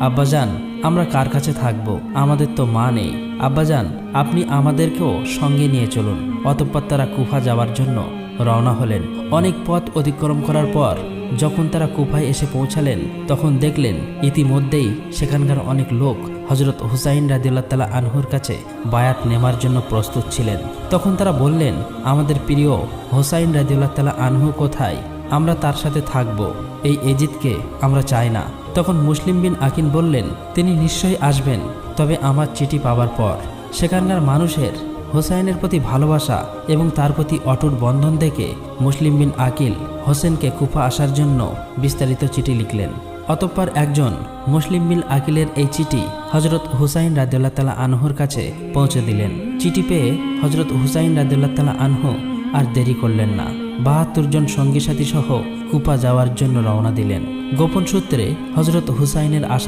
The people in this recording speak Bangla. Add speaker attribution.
Speaker 1: আব্বাজান, আমরা কার কাছে থাকব? আমাদের তো মা নেই। আব্বাজান, আপনি আমাদেরকেও সঙ্গে নিয়ে চলুন। অতঃপর তারা কুফা যাওয়ার জন্য রওনা হলেন। অনেক পথ অতিক্রম করার পর যখন তারা কুফায় এসে পৌঁছালেন, তখন দেখলেন ইতিমধ্যেই সেখানকার অনেক লোক হজরত হুসাইন রাদিউল্লাহ তালা আনহুর কাছে বায়াত নেমার জন্য প্রস্তুত ছিলেন। তখন তারা বললেন, আমাদের প্রিয় হোসাইন রাদিউল্লাহ তালা আনহু কোথায়? আমরা তার সাথে থাকব। এই এজিদকে আমরা চাই না। তখন মুসলিম বিন আকিন বললেন, তিনি নিশ্চয়ই আসবেন, তবে আমার চিঠি পাওয়ার পর। সেখানকার মানুষের হোসাইনের প্রতি ভালোবাসা এবং তার প্রতি অটুট বন্ধন দেখে মুসলিম বিন আকিল হোসেনকে কুফা আসার জন্য বিস্তারিত চিঠি লিখলেন। অতঃপর একজন মুসলিম বিন আকিলের এই চিঠি হজরত হুসাইন রাদিউল্লাহ তালা আনহুর কাছে পৌঁছে দিলেন। চিঠি পেয়ে হজরত হুসাইন রাদিউল্লাহ তালা আনহু আর দেরি করলেন না। বাহাত্তর জন সঙ্গী সাথী সহ কুপা যাওয়ার জন্য রওনা দিলেন। গোপন সূত্রে হজরত হুসাইনের আশা